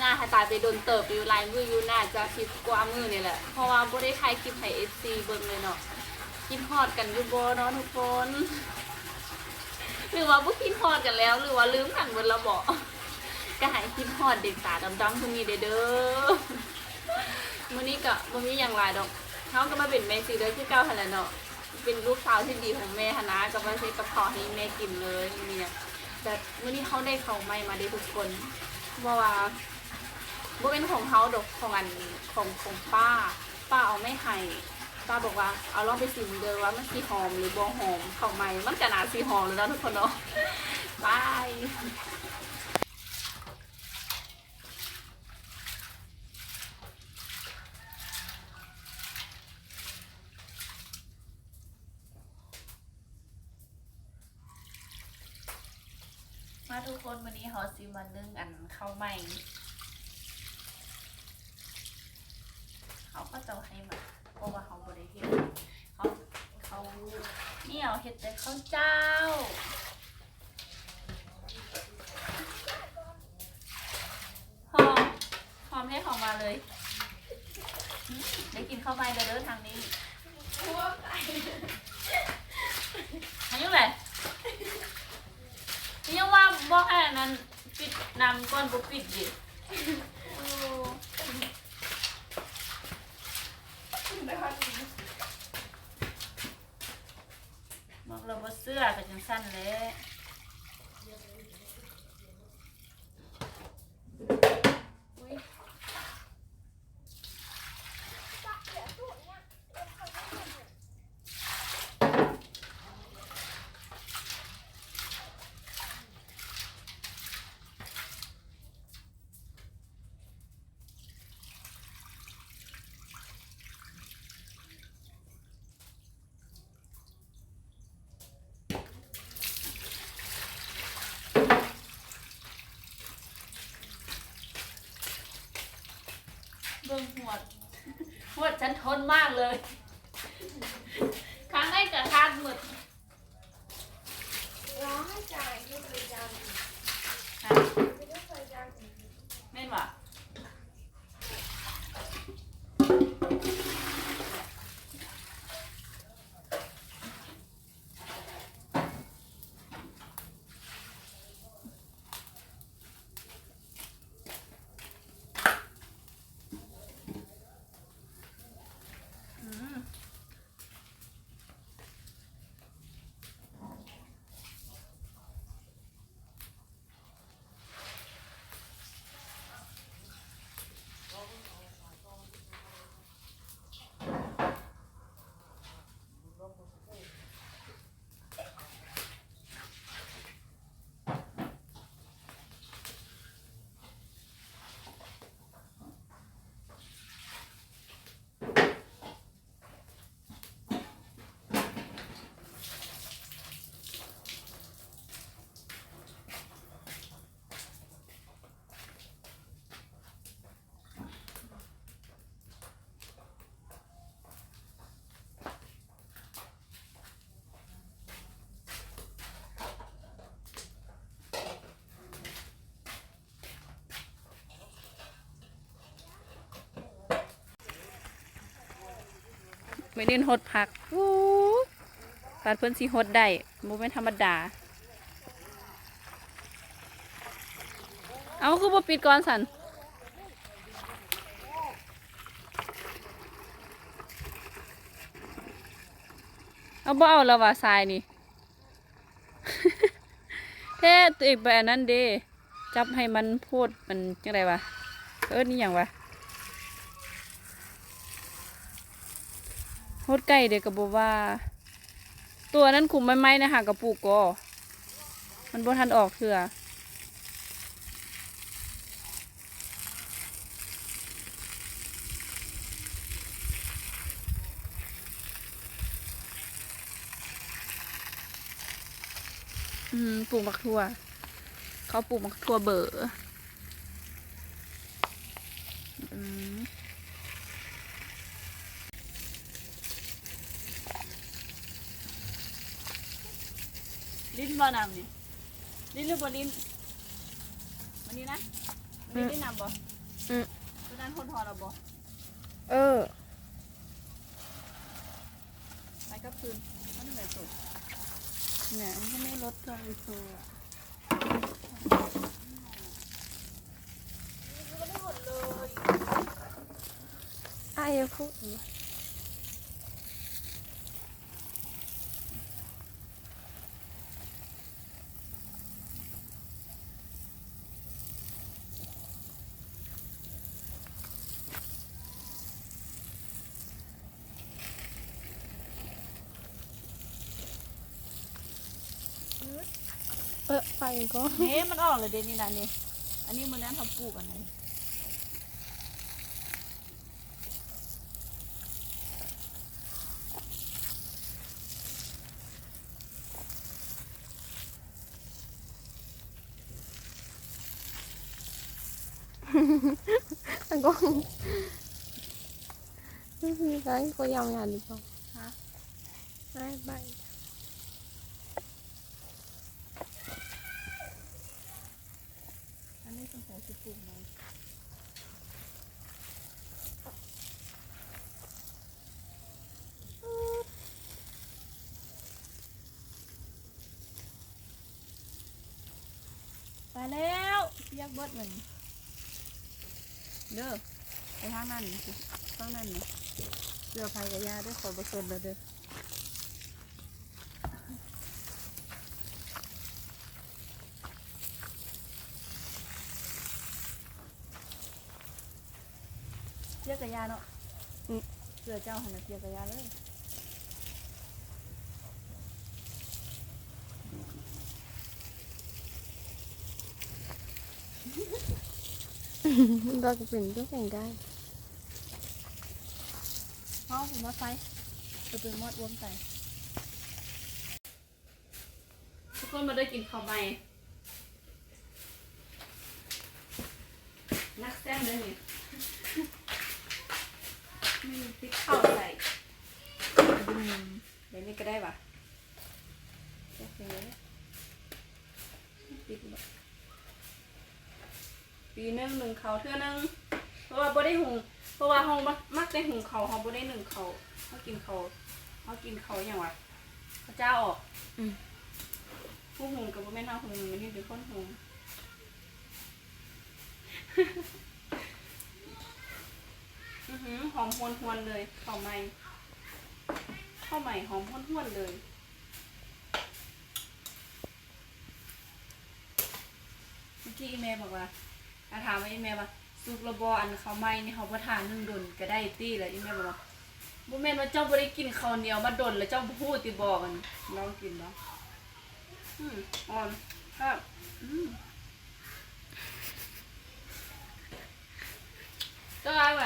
หน้าหายตาไปโดนเติบอยู่ลายมืออยู่หน่าจะคลิปกว่ามือนี่แหละ เพราะว่าบ่ได้ถ่ายคลิปให้ FC เบิ่งเลยเนาะกินฮอดกันอยู่บ่เนาะทุกคนหรือว่าบ่กินฮอดกันแล้ว หรือว่าลืมกันเบิดแล้วบ่ก็ให้กินฮอดเด็กตาดำๆคนนี้เด้อเด้อมื้อนี้ก็บ่มีหยังหลายดอกเฮาก็มาเป็นแม่ซีเด้อคือเก่าหั่นแหละเนาะเป็นลูกสาวที่ดีของแม่หนนะกับมาเซกับพอให้แม่กินเลยเนี่ยแต่เมื่อนี้เขาได้เขาไม่มาได้ทุกคนเพราะว่า บ่เป็นของเขาดอกของอันของของป้า ป้าเอาไม่ให้ป้าบอกว่าเอาลองไปสิมเดิว่ามันสีหอมหรือบ่หอมเขาไม่มันกะนาสีหอมเลยนะทุกคนเนาะบายมาทุกคนวันนี้เขาซิมานึ่งอันข้าวใหม่เขาก็จะให้มาเพราะว่า เขาบริเฮ็ดเขาเขาเนี่ยเห็ดแต่ข้าวเจ้าหอมหอมให้หอมมาเลยได้กินข้าวใหม่เด้อเด้อทางนี้อันนี้แหละยังว่าบอกให้อันนั้นปิดนำก่อนบ่ปิดดิบอกเราบ่เสั้นเลย เบิ่งหวดหวดฉันทนมากเลยครั้งแรกกับคาดหมดร้องให้จ่ายไม่เคยจฮะำไม่ได้เคยจำ ไม่เน้นหดผักอู้ปาดเพิ่อนสิหดได้บ่แม่นธรรมดา เอาคือบ่ปิดก่อนสันเอาบ่เอาแล้วว่าทรายนี่เท่ตัวเอกแบบนั้นเด้จับให้มันพูดมันจังไดวะ เอิ้นนี่หยังวะ โฮ ดไก่เด็กกับบัว่า ตัวนั้นขุมไม้ไม้นะคะกับปูกก็มันบ่ทันออกเถื่อปลูกมักทั่ว เขาปลูกมักทั่วเบอร์ ลิ้นบ่น้ำนี่ลิ้นหรือบลิ้นวันนี้นะวันนี้ได้นำบ่อืมตัวนั้นคนทอเราบ่เออ ไปกับคืนมันเหนื่อยสุดเนี่ยมันก็ไม่ลดตัวอีโซอะไม่ได้หมดเลยอ้ายอย่าพูด เออไปก็เฮ้มันออกเลยเดยวนี่นะนี่ อันนี้มือนั้นเขาปลูกอันไหนแล้วก็ไม่มีอะไรก็ยาวงานดีกว่าฮะไปไป อันนี้สงสัยสิปลูกไหมไปแล้วเรียกเบิดเหมือนเด้อไปทางนั้นทางนั้นนี่เรือภัยกับยาด้วยขอประเสนเลยเด้อ ยกกระยาเนาะเสือเจ้าหันมาเรียกกระยาเลยเราจะเป็นก็แข่งได้พ่อผมว่าไฟจะเป็นมอดอ้วมใส่ทุกคนมาได้กินข้าวใหม่นักแซมเลยนี่ มีพริกข้าวใส่อืมเดี๋ยวนี้ก็ได้ปะแค่นี้ปิดบ่ ปีหนึงหนึ่งเขาวเท่านึงเพราะว่าบ่ได้หุงเพราะว่าห้องมักมักได้หุงเขาวเขาบ่ได้หนึ่งเขาวเขากินเขาวเขากินเขาวอย่างวะพระเจ้าออกอืม ผู้หุงกับบ่แม่นเฮาหุงมันนี่เป็นคนหุงอือหือหอมหวนหวนๆเลยข้าวใหม่ข้าวใหม่หอมหวนหวนๆเลย เมื่อกี้อีเมลบอกว่า อาถามว่าอีแม่ว่าซุกระบออันเขาไหม้นี่เขาบ่ทานนึ่งดนก็ได้ตี้แล้วอีแม่บอกว่าบ่แม่นว่าเจ้าบ่ได้กินข้าวเหนียวมาดนแล้วเจ้าบ่ฮู้ติบอกกันลองกินเนาะอืมอ่อนครับอืมเจ้าอะไรไหม